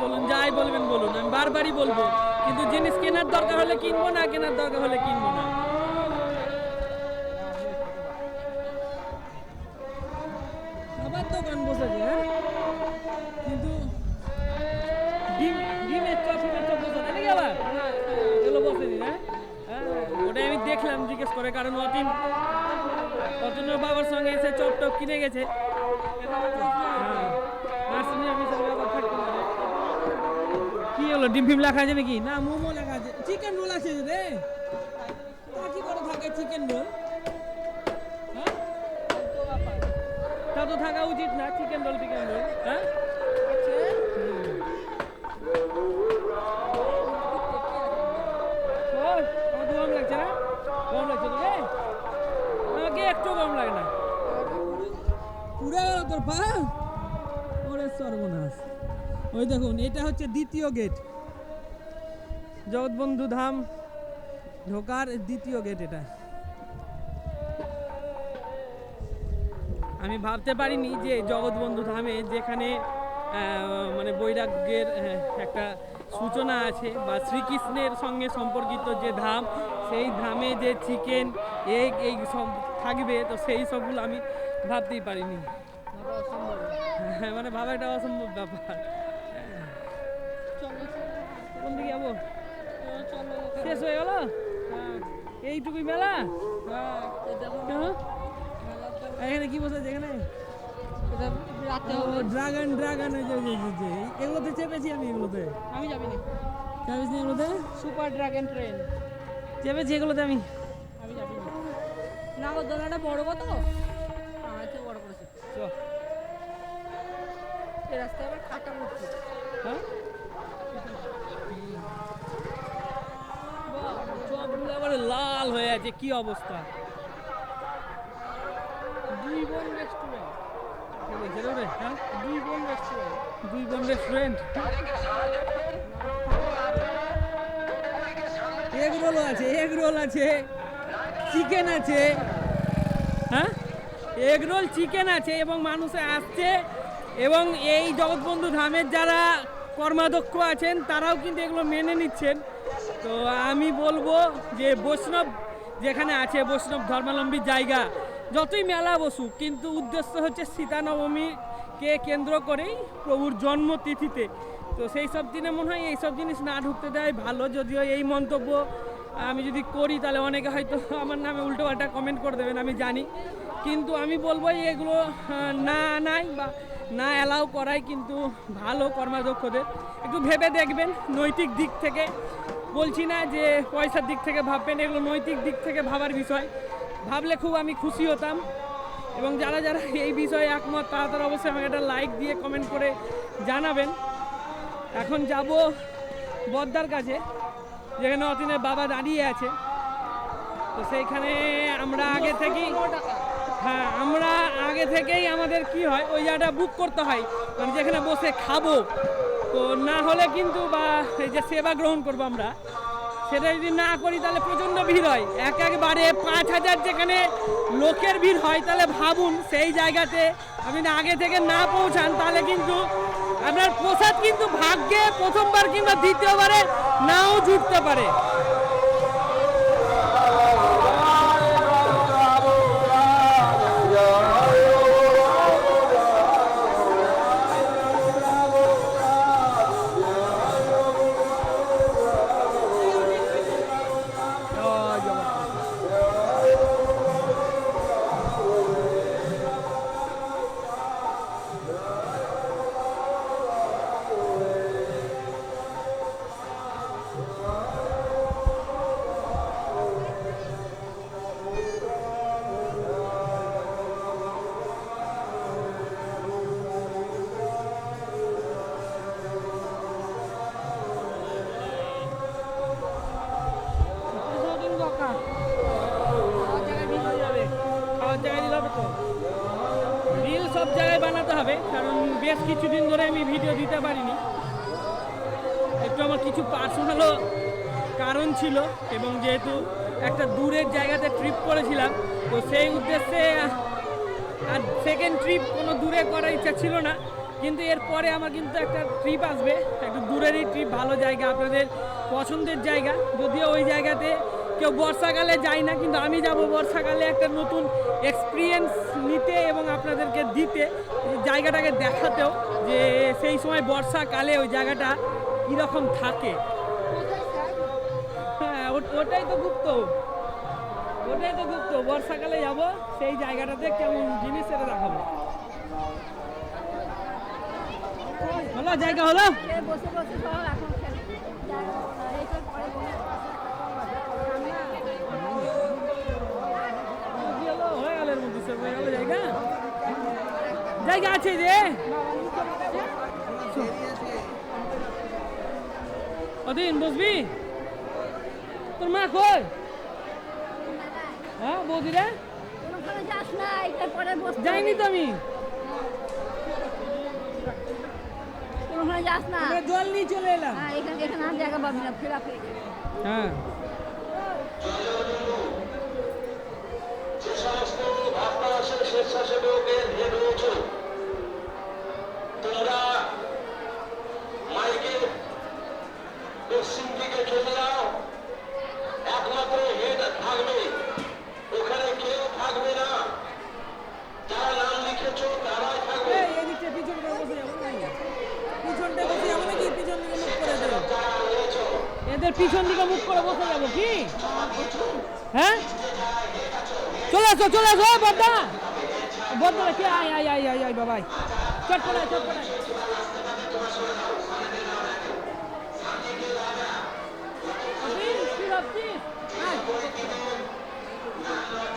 না আমি বারবারই বলব। কিন্তু জিনিস কেনার দরকার হলে কিনবো, না কেনার দরকার হলে কিনবো না। আবার দোকান বসেছে হ্যাঁ? কিন্তু ডিম, ডিমের চপ চপ বসে নাকি আবার? এগুলো বসেনি না হ্যাঁ? ওটাই আমি দেখলাম, জিজ্ঞেস করে কারণ অতীন অতীন ওর বাবার সঙ্গে এসে চপ টপ কিনে গেছে। হ্যাঁ। হলো ডিম ফিম লেখা আছে নাকি? না, মোমো লেখা আছে। চিকেন রোল আছে রে। তা কি করে থাকে চিকেন রোল? হ্যাঁ? তা তো থাকা উচিত না, চিকেন রোল চিকেন রোল হ্যাঁ? গরম লাগছে লাগছে গরম তোর ওই দেখুন, এটা হচ্ছে দ্বিতীয় গেট জগৎবন্ধু ধাম, ঢোকার দ্বিতীয় গেট এটা। আমি ভাবতে পারিনি যে জগৎবন্ধু ধামে যেখানে মানে বৈরাগ্যের একটা সূচনা আছে বা শ্রীকৃষ্ণের সঙ্গে সম্পর্কিত যে ধাম, সেই ধামে যে চিকেন এগ এই সব থাকবে, তো সেই সবগুলো আমি ভাবতেই পারিনি। হ্যাঁ মানে ভাবা এটা অসম্ভব ব্যাপার। হ্যাঁ। কোন দিকে যাব? শেষ হয়ে গেল? এইটুকুই মেলা? কেন? এখানে কি বসেছে এখানে? ড্রাগন ড্রাগন এগুলোতে চেপেছি আমি এগুলোতে। আমি যাবিনি। চেপেছি না এগুলোতে? সুপার ড্রাগন ট্রেন চেপেছি এগুলোতে আমি। আমি যাবিনি। নাগরদোলাটা বড় কত? আমার থেকে বড় করেছে। চ। এই রাস্তায় আবার খাটা হ্যাঁ? এবারে লাল হয়ে আছে, কি অবস্থা? দুই বোন রেস্টুরেন্ট দুই দুই বোন রেস্টুরেন্ট এগ রোল আছে এগ রোল আছে। চিকেন আছে। হ্যাঁ? এগ রোল চিকেন আছে এবং মানুষে আসছে এবং এই জগৎবন্ধু ধামের যারা কর্মাধ্যক্ষ আছেন, তারাও কিন্তু এগুলো মেনে নিচ্ছেন। তো আমি বলব যে বৈষ্ণব যেখানে আছে, বৈষ্ণব ধর্মাবলম্বী জায়গা, যতই মেলা বসুক, কিন্তু উদ্দেশ্য হচ্ছে সীতানবমীকে কেন্দ্র করেই প্রভুর জন্মতিথিতে। তো সেই সব দিনে মনে হয় এইসব জিনিস না ঢুকতে দেয় ভালো, যদিও এই মন্তব্য আমি যদি করি, তাহলে অনেকে হয়তো আমার নামে উল্টো পাল্টা কমেন্ট করে দেবেন, আমি জানি। কিন্তু আমি বলব এগুলো না, নাই বা না অ্যালাউ করাই কিন্তু ভালো কর্মাধ্যক্ষদের। একটু ভেবে দেখবেন নৈতিক দিক থেকে। বলছি না যে পয়সার দিক থেকে ভাববেন, এগুলো নৈতিক দিক থেকে ভাবার বিষয়। ভাবলে খুব আমি খুশি হতাম। এবং যারা যারা এই বিষয়ে একমত, তারা তারা অবশ্যই আমাকে একটা লাইক দিয়ে কমেন্ট করে জানাবেন। এখন যাব বদ্দার কাছে যেখানে অতীনের বাবা দাঁড়িয়ে আছে। তো সেইখানে আমরা আগে থেকেই হ্যাঁ আমরা আগে থেকেই আমাদের কি হয়, ওই জায়গাটা বুক করতে হয়। মানে যেখানে বসে খাব। তো না হলে কিন্তু বা এই যে সেবা গ্রহণ করব আমরা, সেটা যদি না করি তাহলে প্রচণ্ড ভিড় হয়। এক একবারে পাঁচ হাজার যেখানে লোকের ভিড় হয়, তাহলে ভাবুন সেই জায়গাতে আপনি আগে থেকে না পৌঁছান, তাহলে কিন্তু আপনার প্রসাদ কিন্তু ভাগ্যে প্রথমবার কিংবা দ্বিতীয়বারে নাও জুটতে পারে। জায়গায় হবে তো। রিল সব জায়গায় বানাতে হবে, কারণ বেশ কিছুদিন ধরে আমি ভিডিও দিতে পারিনি। একটু আমার কিছু পার্সোনালও কারণ ছিল, এবং যেহেতু একটা দূরের জায়গাতে ট্রিপ করেছিলাম, তো সেই উদ্দেশ্যে, আর সেকেন্ড ট্রিপ কোনো দূরে করার ইচ্ছা ছিল না। কিন্তু এরপরে আমার কিন্তু একটা ট্রিপ আসবে, একটু দূরেরই ট্রিপ ভালো জায়গা, আপনাদের পছন্দের জায়গা। যদিও ওই জায়গাতে কেউ বর্ষাকালে যায় না, কিন্তু আমি যাব বর্ষাকালে একটা নতুন এক্সপিরিয়েন্স নিতে এবং আপনাদেরকে দিতে। জায়গাটাকে দেখাতেও যে সেই সময় বর্ষাকালে ওই জায়গাটা কীরকম থাকে। হ্যাঁ ওটাই তো গুপ্ত। ওটাই তো গুপ্ত। বর্ষাকালে যাব, সেই জায়গাটাতে কেমন জিনিস সেটা দেখাবো। হলো, জায়গা হলো? বসে বসে সব এখন খেলে এইসব পরে বসে কি হলো? হয়ে গেল এর মধ্যে সব হয়ে গেল জায়গা জায়গা আছে যে। অদিন বসবি? তোর মা কই? হ্যাঁ বৌদিরা যাইনি তো আমি। কোনোখানে যাস না জল নিয়ে চলে এলাম। হ্যাঁ। তোমরা মাইকে পশ্চিম দিকে চলে যাও। একমাত্র হেড থাকবে ওখানে কেউ থাকবে না। যারা নাম লিখেছ তারাই থাকবে পিছন করে বসে যাব নাকি? পিছনটা বসে যাব নাকি পিছন দিকে মুখ করে দেবো? যারা রয়েছ এদের পিছন দিকে মুখ করে বসে যাব কি? হ্যাঁ? চলে আসো চলে আসো বদ্দা বদ্দা কে? আয় আয় আয় আয় আয় বাবাই।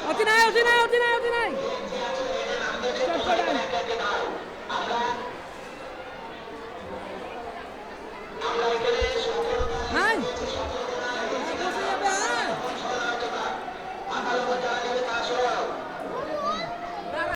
অতি নাই অতি নাই অতি নাই অতি নাই।